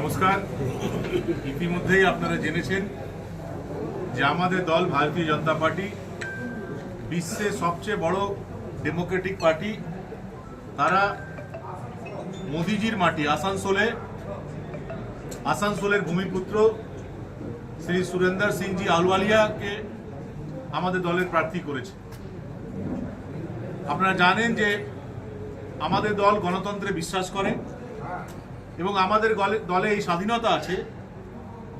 নমস্কার। ইতিমধ্যেই আপনারা জেনেছেন যে আমাদের দল ভারতীয় জনতা পার্টি বিশ্বের সবচেয়ে বড় ডেমোক্রেটিক পার্টি। তারা মোদিজির মাটি, আসানসোলে, আসানসোলের ভূমিপুত্র শ্রী সুরেন্দ্র সিংজি আলওয়ালিয়াকে আমাদের দলের প্রার্থী করেছে। আপনারা জানেন যে আমাদের দল গণতন্ত্রে বিশ্বাস করে। এবং আমাদের দলে এই স্বাধীনতা আছে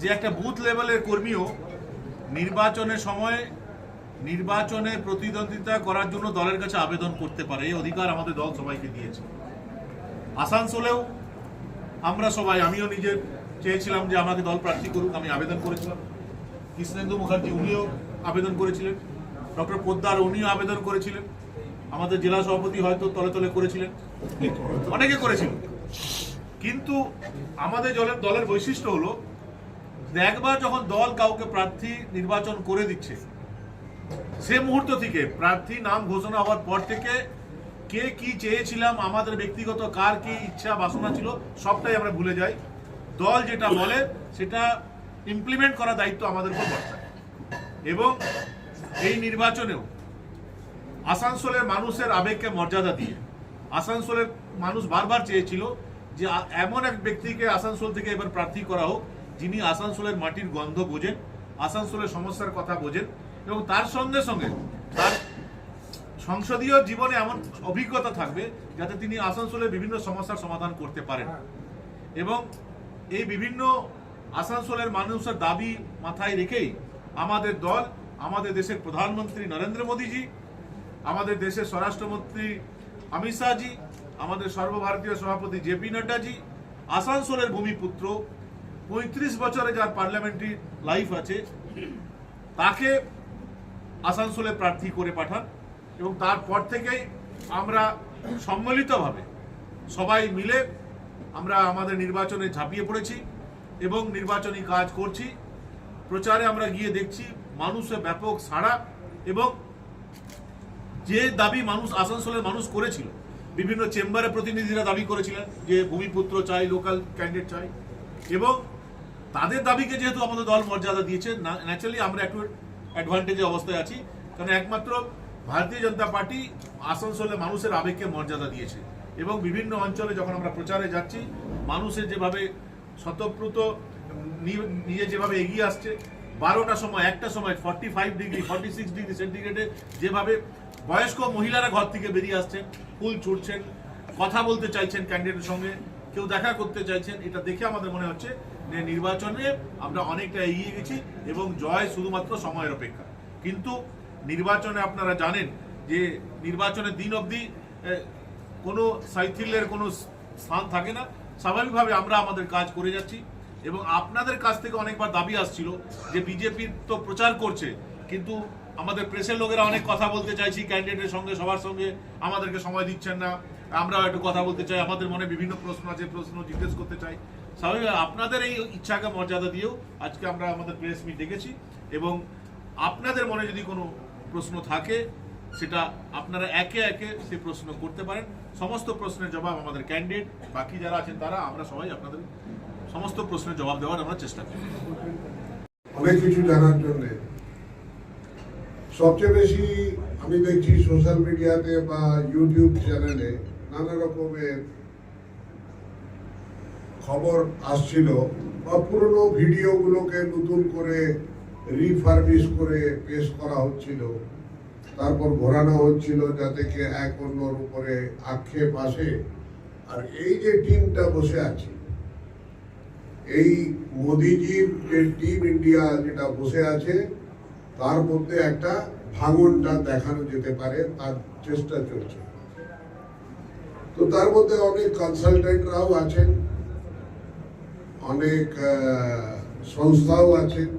যে একটা বুথ লেভেলের কর্মীও নির্বাচনের সময় নির্বাচনে প্রতিদ্বন্দ্বিতা করার জন্য দলের কাছে আবেদন করতে পারে, এই অধিকার আমাদের দল সবাইকে দিয়েছে। আসানসোলেও আমরা সবাই, আমিও নিজে চেয়েছিলাম যে আমাকে দল প্রার্থী করুক, আমি আবেদন করেছিলাম। কৃষ্ণেন্দু মুখার্জি উনিও আবেদন করেছিলেন, ডক্টর পোদ্দার উনিও আবেদন করেছিলেন, আমাদের জেলা সভাপতি হয়তো তলে তলে করেছিলেন। অনেকে করেছিলেন কিন্তু আমাদের দলের দলের বৈশিষ্ট্য হলো একবার যখন দল কাউকে প্রার্থী নির্বাচন করে দিচ্ছে, সে মুহূর্ত থেকে প্রার্থী নাম ঘোষণা হওয়ার পর থেকে কে কি চেয়েছিলাম, আমাদের ব্যক্তিগত কার কি ইচ্ছা, বাসনা ছিল, সবটাই আমরা ভুলে যাই। দল যেটা বলে, সেটা ইমপ্লিমেন্ট করার দায়িত্ব আমাদের উপর বর্তায়। এবং এই নির্বাচনেও আসানসোলের মানুষের আবেগকে মর্যাদা দিয়ে, আসানসোলের মানুষ বারবার চেয়েছিল যে এমন এক ব্যক্তিকে আসানসোল থেকে এবার প্রার্থী করা হোক, যিনি আসানসোলের মাটির গন্ধ বোঝেন, আসানসোলের সমস্যার কথা বোঝেন এবং তার সঙ্গে সঙ্গে তার সংসদীয় জীবনে এমন অভিজ্ঞতা থাকবে যাতে তিনি আসানসোলের বিভিন্ন সমস্যার সমাধান করতে পারেন। এবং এই বিভিন্ন আসানসোলের মানুষের দাবি মাথায় রেখেই আমাদের দল, আমাদের দেশের প্রধানমন্ত্রী নরেন্দ্র মোদীজি, আমাদের দেশের স্বরাষ্ট্রমন্ত্রী অমিত শাহজি আমাদের সর্বভারতীয় সভাপতি জেপি নাড্ডাজি, আসানসোলের ভূমিপুত্র, পঁয়ত্রিশ বছরে যার পার্লামেন্টারি লাইফ আছে, তাকে আসানসোলে প্রার্থী করে পাঠান এবং তারপর থেকেই আমরা সম্মিলিতভাবে সবাই মিলে আমরা আমাদের নির্বাচনে ঝাঁপিয়ে পড়েছি এবং নির্বাচনী কাজ করছি। প্রচারে আমরা গিয়ে দেখছি মানুষের ব্যাপক সাড়া এবং যে দাবি মানুষ আসানসোলের মানুষ করেছিল বিভিন্ন চেম্বারে প্রতিনিধিরা দাবি করেছিলেন যে ভূমিপুত্র চাই, লোকাল ক্যান্ডিডেট চাই। এবং তাদের দাবিকে যেহেতু আমাদের দল মর্যাদা দিয়েছে ন্যাচারালি আমরা একটু অ্যাডভান্টেজে অবস্থায় আছি। কারণ একমাত্র ভারতীয় জনতা পার্টি আসানসোলে মানুষের আবেগকে মর্যাদা দিয়েছে। এবং বিভিন্ন অঞ্চলে যখন আমরা প্রচারে যাচ্ছি, মানুষের যেভাবে স্বতঃপ্রুত নিয়ে যেভাবে এগিয়ে আসছে বারোটা সময়, একটা সময় forty five degree forty six degree সেন্টিগ্রেডে যেভাবে বয়স্ক মহিলারা ঘর থেকে বেরিয়ে আসছেন, ফুল ছুটছেন, কথা বলতে চাইছেন ক্যান্ডিডেটের সঙ্গে, কেউ দেখা করতে চাইছেন, এটা দেখে আমাদের মনে হচ্ছে যে নির্বাচনে আমরা অনেকটা এগিয়ে গেছি এবং জয় শুধুমাত্র সময়ের অপেক্ষা। কিন্তু নির্বাচনে আপনারা জানেন যে নির্বাচনের দিন অবধি কোনো সাইথিল্যের কোনো স্থান থাকে না। স্বাভাবিকভাবে আমরা আমাদের কাজ করে যাচ্ছি। এবং আপনাদের কাছ থেকে অনেকবার দাবি আসছিল যে বিজেপি তো প্রচার করছে, কিন্তু আমাদের প্রেসের লোকেরা অনেক কথা বলতে চাইছি ক্যান্ডিডেটের সঙ্গে, সবার সঙ্গে আমাদেরকে সময় দিচ্ছেন না, আমরাও একটু কথা বলতে চাই, আমাদের মনে বিভিন্ন প্রশ্ন আছে, প্রশ্ন জিজ্ঞেস করতে চাই। স্বাভাবিক, আপনাদের এই ইচ্ছাকে মর্যাদা দিয়েও আজকে আমরা আমাদের প্রেস মিট ডেকেছি এবং আপনাদের মনে যদি কোনো প্রশ্ন থাকে, সেটা আপনারা একে একে সে প্রশ্ন করতে পারেন। সমস্ত প্রশ্নের জবাব আমাদের ক্যান্ডিডেট বাকি যারা আছেন তারা, আমরা সবাই আপনাদের সমস্ত প্রশ্নের জবাব দেওয়ার আমরা চেষ্টা করি অনেক কিছু জানার জন্য। সবচেয়ে বেশি আমি দেখছি সোশ্যাল মিডিয়াতে বা ইউটিউব চ্যানেলে নানা রকমের খবর আসছিল বা পুরনো ভিডিওগুলোকে নতুন করে রিফার্বিশ করে পেশ করা হচ্ছিল। তারপর ঘোরানো হচ্ছিল যাতে কে এক অন্যর উপরে আক্ষেপ আসে। আর এই যে টিমটা বসে আছে এই মোদিজির যে টিম ইন্ডিয়া যেটা বসে আছে, তার মধ্যে একটা ভাঙনটা দেখানো যেতে পারে, তার চেষ্টা চলছে। তো তার মধ্যে অনেক কনসালটেন্টরাও আছেন, অনেক সংস্থাও আছেন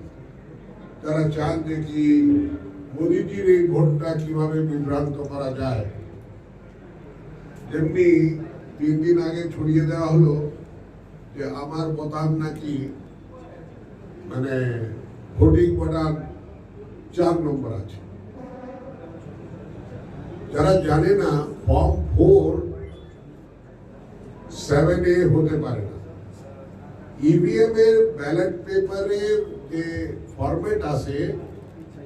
যারা চান যে কি মোদিজির এই ভোটটা কীভাবে বিভ্রান্ত করা যায়। যেমনি তিন দিন আগে ছড়িয়ে দেওয়া হলো যে আমার বোতাম নাকি মানে ভোটিং বোতাম চার নম্বর আছে। যারা জানে না ফর্ম ফোর সেভেন এ হতে পারে না। ইভিএম এর ব্যালট পেপারের যে ফরম্যাট আছে,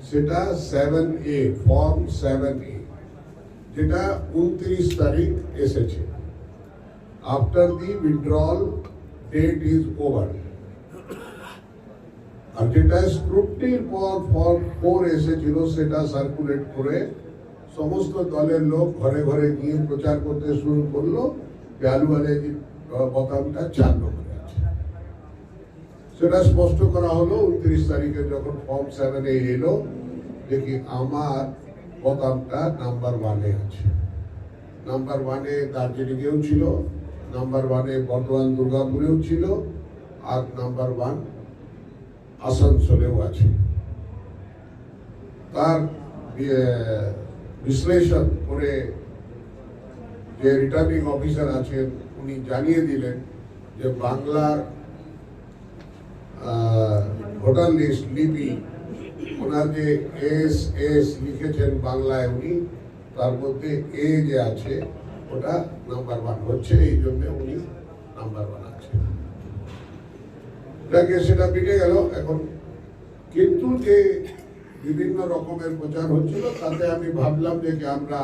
সেটা seven A form seven A যেটা উনত্রিশ তারিখ এসেছে। After the withdrawal date is over আর যেটা স্ক্রুটির পর ফর্ম ফোর এসেছিল সেটা সার্কুলেট করে সমস্ত দলের লোক ঘরে ঘরে গিয়ে প্রচার করতে শুরু করল যে আলু বোতামটা নম্বরে আছে সেটা স্পষ্ট করা হলো উনত্রিশ তারিখে যখন ফর্ম সেভেনে এলো দেখি আমার বোতামটা নাম্বার ওয়ানে আছে নাম্বার ওয়ানে দার্জিলিংয়েও ছিল নাম্বার ওয়ানে বর্ধমান দুর্গাপুরেও ছিল আর নাম্বার ওয়ান আসানসোলেও আছে। তার বিশ্লেষণ করে যে রিটার্নিং অফিসার আছেন, উনি জানিয়ে দিলেন যে বাংলার ভোটার লিস্ট লিপি, ওনার যে এস এস লিখেছেন বাংলায় উনি, তার মধ্যে এ যে আছে ওটা নাম্বার ওয়ান হচ্ছে এই জন্য উনি নাম্বার ওয়ান আছে। সেটা মিটে গেল। এখন কিন্তু যে বিভিন্ন রকমের প্রচার হচ্ছিল, তাতে আমি ভাবলাম যে আমরা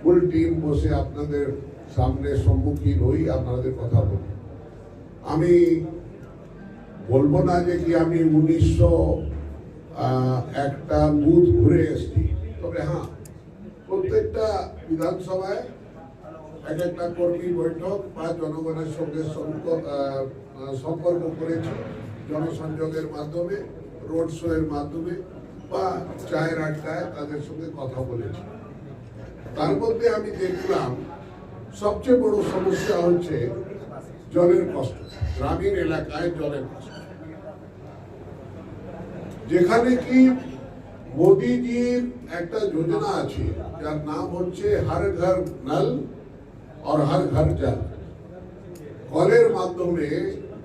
ফুল টিম বসে আপনাদের সামনে সম্মুখীন হই, আপনাদের কথা বলি। আমি বলব না যে কি আমি উনিশশো একটা বুথ ঘুরে এসেছি, তবে হ্যাঁ প্রত্যেকটা বিধানসভায় এক একটা কর্মী বৈঠক বা জনগণের সঙ্গে সম্পর্ক করেছে জনসংযোগের মাধ্যমে, রোড শো এর মাধ্যমে বা চায়ের আড্ডায় তাদের সঙ্গে কথা বলেছি। তার মধ্যে আমি দেখলাম, সবচেয়ে বড় সমস্যা হচ্ছে জলের কষ্ট, গ্রামীণ এলাকায় জলের কষ্ট। যেখানে কি মোদিজির একটা যোজনা আছে, যার নাম হচ্ছে হর ঘর নল। আর হর ঘর জল কলের মাধ্যমে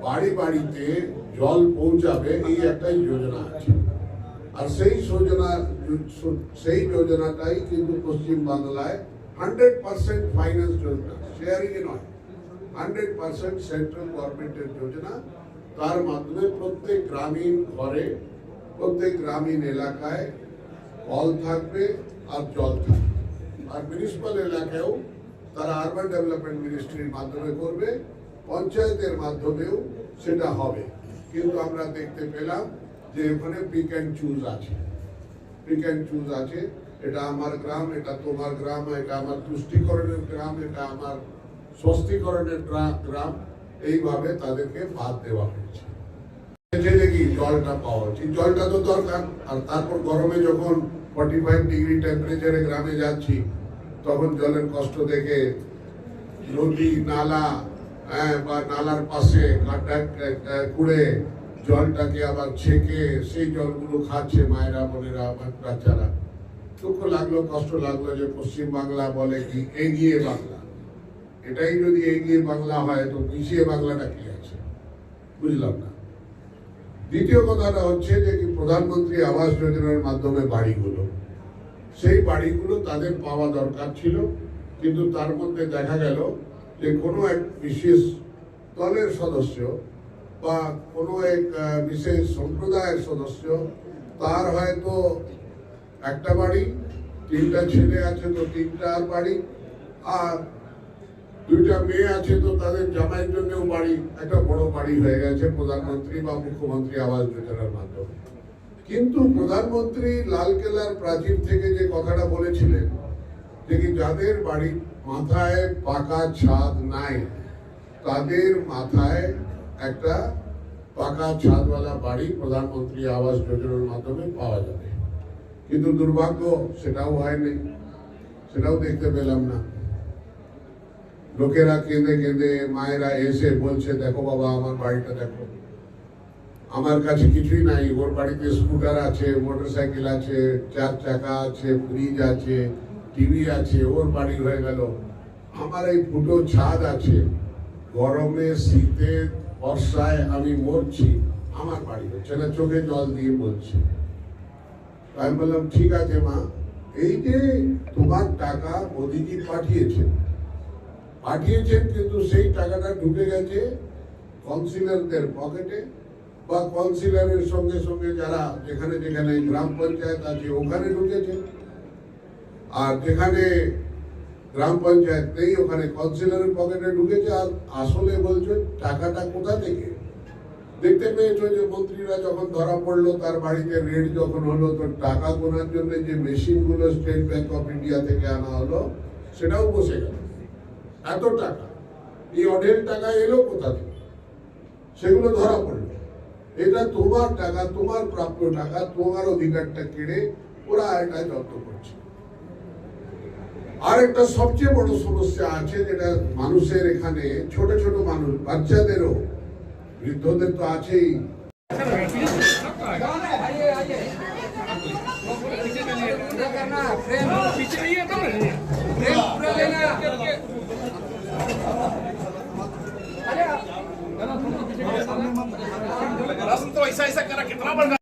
বাড়ি বাড়িতে জল পৌঁছাবে, এই একটাই যোজনা আছে। আর সেই যোজনা, সেই যোজনাটাই কিন্তু পশ্চিম বাংলায় হান্ড্রেড পার্সেন্ট ফাইন্যান্স যোজনা শেয়ারিং নয়। হান্ড্রেড পার্সেন্ট সেন্ট্রাল গভর্নমেন্টের যোজনা, তার মাধ্যমে প্রত্যেক গ্রামীণ ঘরে, প্রত্যেক গ্রামীণ এলাকায় কল থাকবে আর জল থাকবে। আর মিউনিসিপাল এলাকায়ও তারা আরবান ডেভেলপমেন্ট মিনিস্ট্রির মাধ্যমে করবে, পঞ্চায়েতের মাধ্যমেও সেটা হবে। কিন্তু আমরা দেখতে পেলাম যে ওখানে পিক অ্যান্ড চুজ আছে। পিক অ্যান্ড চুজ আছে, এটা আমার গ্রাম, এটা তোমার গ্রাম, এটা আমার তুষ্টিকরণের গ্রাম, এটা আমার স্বস্তিকরণের গ্রাম। এইভাবে তাদেরকে বাদ দেওয়া হয়েছে। দেখি জলটা পাওয়া উচিত জলটা তো দরকার। আর তারপর গরমে যখন ফর্টি ফাইভ ডিগ্রি টেম্পারেচারে গ্রামে যাচ্ছি তখন জলের কষ্ট দেখে নদী নালা হ্যাঁ, বা নালার পাশে কুড়ে জলটাকে আবার ছেঁকে সেই জলগুলো খাচ্ছে মায়েরা বোনেরা বা- বাচ্চারা। দুঃখ লাগল কষ্ট লাগল যে পশ্চিম বাংলা বলে কি এগিয়ে বাংলা। এটাই যদি এগিয়ে বাংলা হয় তো পিছিয়ে বাংলাটা কি আছে? বুঝলাম না। দ্বিতীয় কথাটা হচ্ছে যে প্রধানমন্ত্রী আবাস যোজনার মাধ্যমে বাড়িগুলো সেই বাড়িগুলো তাদের পাওয়া দরকার ছিল। কিন্তু তার মধ্যে দেখা গেল যে কোনো এক বিশেষ দলের সদস্য বা কোনো এক বিশেষ সম্প্রদায়ের সদস্য, তার হয়তো একটা বাড়ি, তিনটা ছেলে আছে তো তিনটা বাড়ি, আর দুইটা মেয়ে আছে তো তাদের জামাইয়ের জন্যও বাড়ি। একটা বড় বাড়ি হয়ে গেছে প্রধানমন্ত্রী বা মুখ্যমন্ত্রী আবাস যোজনার মাধ্যমে। কিন্তু প্রধানমন্ত্রী লালকেল্লার প্রাচীর থেকে যে কথাটা বলেছিলেন যে যাদের বাড়ি মাথায় পাকা ছাদ নাই, তাদের মাথায় একটা পাকা ছাদওয়ালা বাড়ি প্রধানমন্ত্রী আবাস যোজনার মাধ্যমে পাওয়া যাবে। কিন্তু দুর্ভাগ্য সেটাও হয়নি, সেটাও দেখতে পেলাম না। লোকেরা কেঁদে কেঁদে, মায়েরা এসে বলছে, দেখো বাবা, আমার বাড়িটা দেখো। আমার কাছে কিছুই নাই। ওর বাড়িতে স্কুটার আছে, মোটরসাইকেল আছে, চার চাকা আছে ফ্রিজ আছে টিভি আছে, ওর বাড়ি হয়ে গেল। আমার এই ফুটো ছাদ আছে। গরমে, শীতে, বর্ষায় আমি মরছি। আমার বাড়ি হচ্ছে না, চোখে জল দিয়ে বলছে আমি বললাম, ঠিক আছে মা। এই যে তোমার টাকা মোদিজি পাঠিয়েছেন। পাঠিয়েছেন কিন্তু সেই টাকাটা ঢুকে গেছে কাউন্সিলরদের পকেটে বা কাউন্সিলরের সঙ্গে সঙ্গে যারা যেখানে যেখানে গ্রাম পঞ্চায়েত আছে, ওখানে ঢুকেছে। আর যেখানে গ্রাম পঞ্চায়েত নেই, ওখানে কাউন্সিলরের পকেটে ঢুকেছে। আর আসলে বলছো, টাকাটা কোথা থেকে? দেখতে পেয়েছ যে মন্ত্রীরা যখন ধরা পড়ল, তার বাড়িতে রেড যখন হলো, তো টাকা গোনার জন্য যে মেশিনগুলো স্টেট ব্যাংক অফ ইন্ডিয়া থেকে আনা হলো, সেটাও বসে গেল। এত টাকা। এই অঢেল টাকা এলো কোথা থেকে? সেগুলো ধরা পড়ল। এটা তোমার টাকা, তোমার প্রাপ্য টাকা, তোমার অধিকারটা কেড়ে ওরা এটা যত্ন করছে। আরেকটা সবচেয়ে বড় সমস্যা আছে যেটা মানুষের এখানে, ছোট ছোট মানুষ, বাচ্চাদেরও, বৃদ্ধদের তো আছেই। अरे तो ऐसा ऐसा करा कितना बड़ा